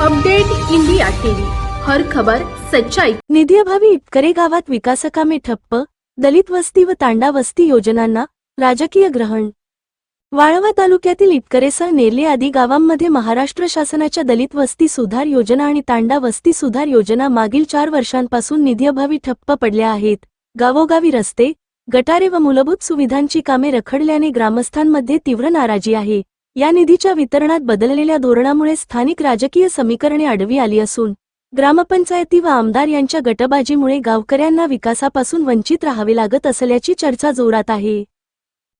Update India TV. हर खबर सच्चाई. निधीअभावी इटकरे गावात विकासकामे ठप्प दलित वस्ती व तांडा वस्ती योजनांना राजकीय ग्रहण. वाळवा तालुक्यातील इटकरेसह नेर्ले आदी गावांमध्ये महाराष्ट्र शासनाच्या दलित वस्ती सुधार योजना आणि तांडा वस्ती सुधार योजना मागील चार वर्षांपासून निधीअभावी ठप्प पडल्या आहेत. गावोगावी रस्ते गटारे व मूलभूत सुविधांची कामे रखडल्याने ग्रामस्थांमध्ये तीव्र नाराजी आहे. या निधीच्या वितरणात बदललेल्या धोरणामुळे स्थानिक राजकीय समीकरणे आडवी आली असून ग्रामपंचायती व आमदार यांच्या गटबाजीमुळे गावकऱ्यांना विकासापासून वंचित राहावे लागत असल्याची चर्चा जोरात आहे.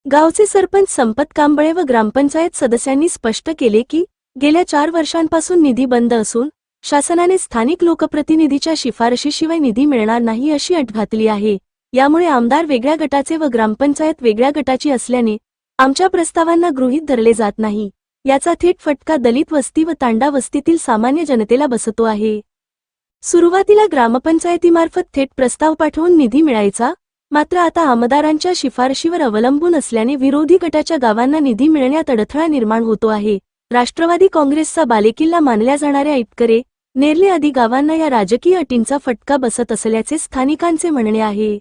गावचे सरपंच संपत कांबळे व ग्रामपंचायत सदस्यांनी स्पष्ट केले की गेल्या चार वर्षांपासून निधी बंद असून शासनाने स्थानिक लोकप्रतिनिधीच्या शिफारशीशिवाय निधी मिळणार नाही अशी अट घातली आहे. यामुळे आमदार वेगळ्या गटाचे व ग्रामपंचायत वेगळ्या गटाची असल्याने आमच्या प्रस्तावांना गृहीत धरले जात नाही. याचा थेट फटका दलित वस्ती व तांडा वस्तीतील सामान्य जनतेला बसतो आहे. सुरुवातीला ग्रामपंचायतीमार्फत थेट प्रस्ताव पाठवून निधी मिळायचा मात्र आता आमदारांच्या शिफारशीवर अवलंबून असल्याने विरोधी गटाच्या गावांना निधी मिळण्यात अडथळा निर्माण होतो आहे. राष्ट्रवादी काँग्रेसचा बालेकिल्ला मानल्या जाणाऱ्या इटकरे नेरले आदी गावांना या राजकीय अटींचा फटका बसत असल्याचे स्थानिकांचे म्हणणे आहे.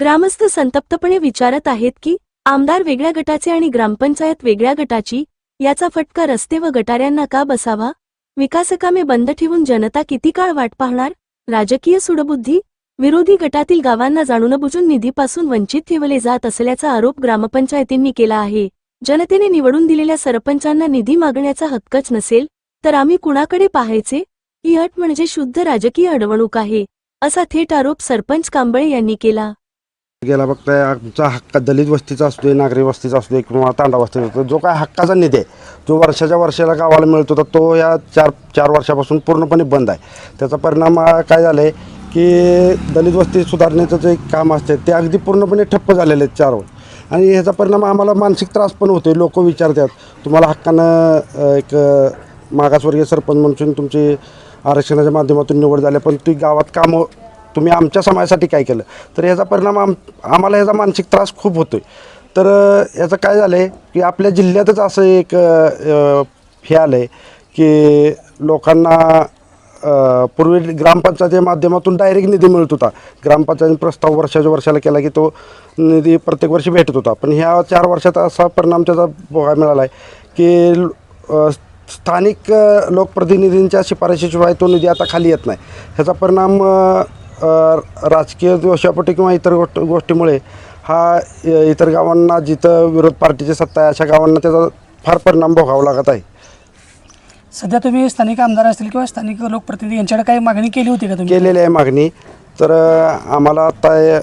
ग्रामस्थ संतप्तपणे विचारत आहेत की आमदार वेगळ्या गटाचे आणि ग्रामपंचायत वेगळ्या गटाची याचा फटका रस्ते व गटाऱ्यांना का बसावा? विकासकामे बंद ठेवून जनता किती काळ वाट पाहणार? राजकीय सुडबुद्धी? विरोधी गटातील गावांना जाणून बुजून निधीपासून वंचित ठेवले जात असल्याचा आरोप ग्रामपंचायतींनी केला आहे. जनतेने निवडून दिलेल्या सरपंचांना निधी मागण्याचा हक्कच नसेल तर आम्ही कुणाकडे पाहायचे? ही अट म्हणजे शुद्ध राजकीय अडवणूक आहे असा थेट आरोप सरपंच कांबळे यांनी केला. गेला बघताय आमचा हक्क दलित वस्तीचा असू दे नागरी वस्तीचा असू दे किंवा तांडा वस्तीचा असतो जो काय हक्काचा निधी आहे जो वर्षाच्या वर्षाला गावाला मिळतो तर तो या चार चार वर्षापासून पूर्णपणे बंद आहे. त्याचा परिणाम काय झाला आहे की दलित वस्ती सुधारण्याचं जे काम असते ते अगदी पूर्णपणे ठप्प झालेले आहेत चार वर्ष. आणि ह्याचा परिणाम आम्हाला मानसिक त्रास पण होतो लोक विचारतात तुम्हाला हक्कानं एक मागासवर्गीय सरपंच म्हणून तुमची आरक्षणाच्या माध्यमातून निवड झाली पण ती गावात कामं तुम्ही आमच्या समाजासाठी काय केलं? तर याचा परिणाम आम आम्हाला याचा मानसिक त्रास खूप होतो आहे तर याचं काय झालं आहे की आपल्या जिल्ह्यातच असं एक हे आलं आहे की लोकांना पूर्वी ग्रामपंचायतीच्या माध्यमातून डायरेक्ट निधी मिळत होता. ग्रामपंचायतीने प्रस्ताव वर्षाच्या वर्षाला केला की तो निधी प्रत्येक वर्षी भेटत होता. पण ह्या चार वर्षात असा परिणाम त्याचा बघायला मिळाला आहे की स्थानिक लोकप्रतिनिधींच्या शिफारशीशिवाय तो निधी आता खाली येत नाही. ह्याचा परिणाम राजकीय दोषापोटी किंवा इतर गोष्ट गोष्टीमुळे हा इतर गावांना जिथं विरोध पार्टीची सत्ता आहे अशा गावांना त्याचा फार परिणाम भोगावा लागत आहे. सध्या तुम्ही स्थानिक आमदार असतील किंवा स्थानिक लोकप्रतिनिधी यांच्याकडे काही मागणी केली होती का तुम्ही? केलेली आहे मागणी. तर आम्हाला आता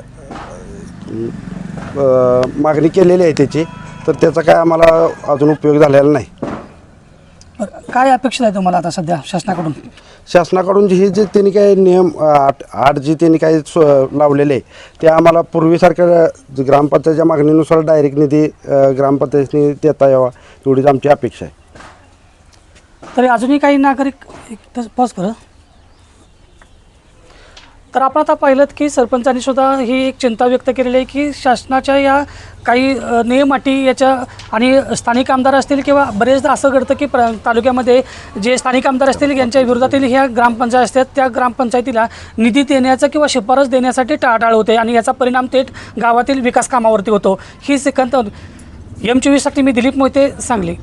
मागणी केलेली आहे त्याची. तर त्याचा काय आम्हाला अजून उपयोग झालेला नाही. काय अपेक्षित आहे तुम्हाला आता सध्या शासनाकडून? शासनाकडून जी जे त्यांनी काही नियम आठ आठ जे त्यांनी काही लावलेले ते आम्हाला पूर्वीसारख्या ग्रामपंचायतच्या मागणीनुसार डायरेक्ट निधी अ, ग्रामपंचायतीने देता यावा एवढीच आमची अपेक्षा आहे. तरी अजूनही काही नागरिक एक तर पॉज करा. तर आपण आता पाहिलं की सरपंचांनी सुद्धा ही एक चिंता व्यक्त केलेली आहे की शासनाच्या या काही नियम अटी याच्या आणि स्थानिक आमदार असतील किंवा बरेचदा असं घडतं की प्र तालुक्यामध्ये जे स्थानिक आमदार असतील यांच्या विरोधातील ह्या ग्रामपंचायत असतात त्या ग्रामपंचायतीला निधी देण्याचा किंवा शिफारस देण्यासाठी टाळाटाळ होते आणि याचा परिणाम थेट गावातील विकास कामावरती होतो. ही सिकंद एम चोवीससाठी मी दिलीप मोहिते सांगली.